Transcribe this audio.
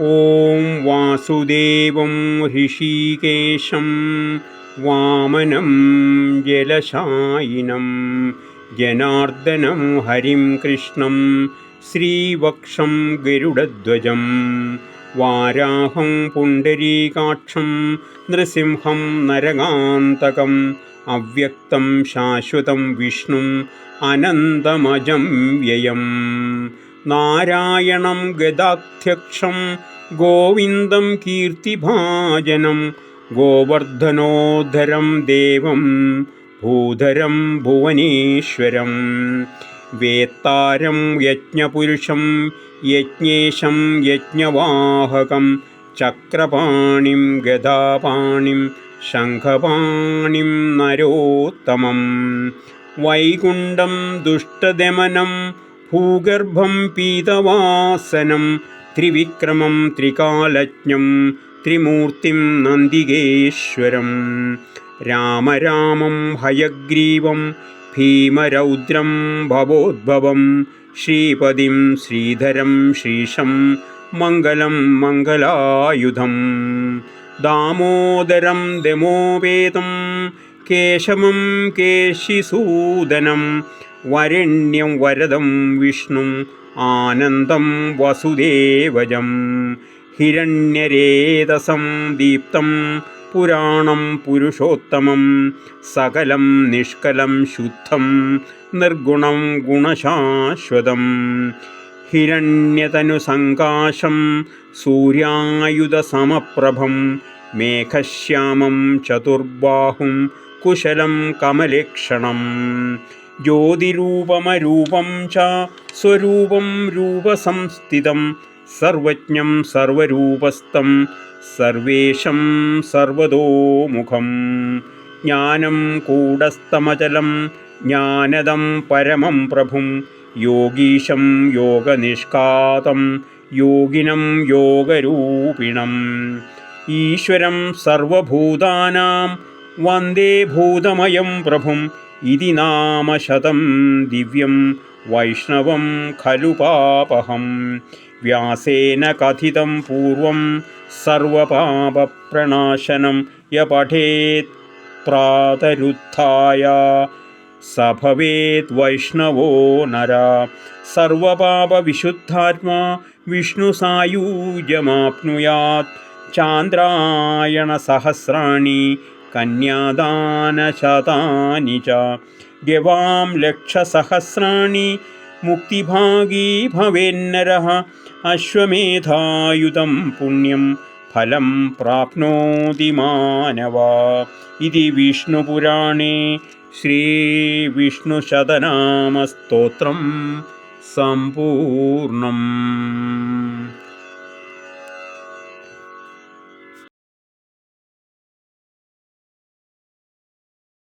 ॐ वासुदेवं ऋषिकेशं वामनं जलशायिनं जनार्दनं हरिं कृष्णं श्रीवक्षं गरुडध्वजं वाराहं पुण्डरीकाक्षं नृसिंहं नरगान्तकम् अव्यक्तं शाश्वतं विष्णुम् अनन्तमजं व्ययम् നാരായണം ഗദാധ്യക്ഷം ഗോവിന്ദം കീർത്തിഭാജനം ഗോവർദ്ധനോധരം ദേവം ഭൂധരം ഭുവനേശ്വരം വേത്താരം യജ്ഞപുരുഷം യജ്ഞേശം യജ്ഞവാഹകം ചക്രപാണിം ഗദാപാണിം ശംഖപാണിം നരോത്തമം വൈകുണ്ഠം ദുഷ്ടദമനം ഭൂഗർഭം പീതവാസനം ത്രിവിക്രമം ത്രികാലജ്ഞം ത്രിമൂർത്തിം നന്ദികേശ്വരം. രാമരാമം ഹയഗ്രീവം ഭീമരൗദ്രം ഭവോദ്ഭവം ശ്രീപതിം ശ്രീധരം ശ്രീശം മംഗളം മംഗലായുധം. ദാമോദരം ദമോവേദം കേശവം കേശിസൂദനം വരണ്യം വരദം വിഷ്ണും ആനന്ദം വസുദേവജം. ഹിരണ്യരേതസം ദീപ്തം പുരാണം പുരുഷോത്തമം സകലം നിഷ്കലം ശുദ്ധം നിർഗുണം ഗുണശാശ്വതം. ഹിരണ്യതനുസങ്കാശം സൂര്യായുധസമപ്രഭം മേഘശ്യാമം ചതുർബാഹും കുശലം കമലേക്ഷണം. ജ്യോതിരൂപമരൂപം ച സ്വരൂപം രൂപസംസ്ഥിതം സർവജ്ഞം സർവരൂപസ്ഥം സർവേഷം സർവതോമുഖം. ജ്ഞാനം കൂടസ്ഥമചലം ജ്ഞാനദം പരമം പ്രഭും യോഗീശം യോഗനിഷ്കാതം യോഗിനം യോഗരൂപിണം. ഈശ്വരം സർവഭൂതാനാം വന്ദേ ഭൂതമയം പ്രഭും इति नाम शतं दिव्यं वैष्णवं खलु पापहं। व्यासेन कथितं पूर्वं सर्वपापप्रणाशनं य पठेत् प्रातरुत्थाय। स भवेत् वैष्णवो नरा। सर्वपापविशुद्धात्मा विष्णुसायूजमाप्नुयात् चान्द्रायणसहस्राणि കന്യാദാനശതാനി ച. ഗവാം ലക്ഷസഹസ്രാണി മുക്തിഭാഗീ ഭവേന്നരः അശ്വമേധായുധം പുണ്യം ഫലം പ്രാപ്നോതി മാനവ. ഇതി വിഷ്ണുപുരാണേ ശ്രീവിഷ്ണുശതനാമസ്തോത്രം സമ്പൂർണം.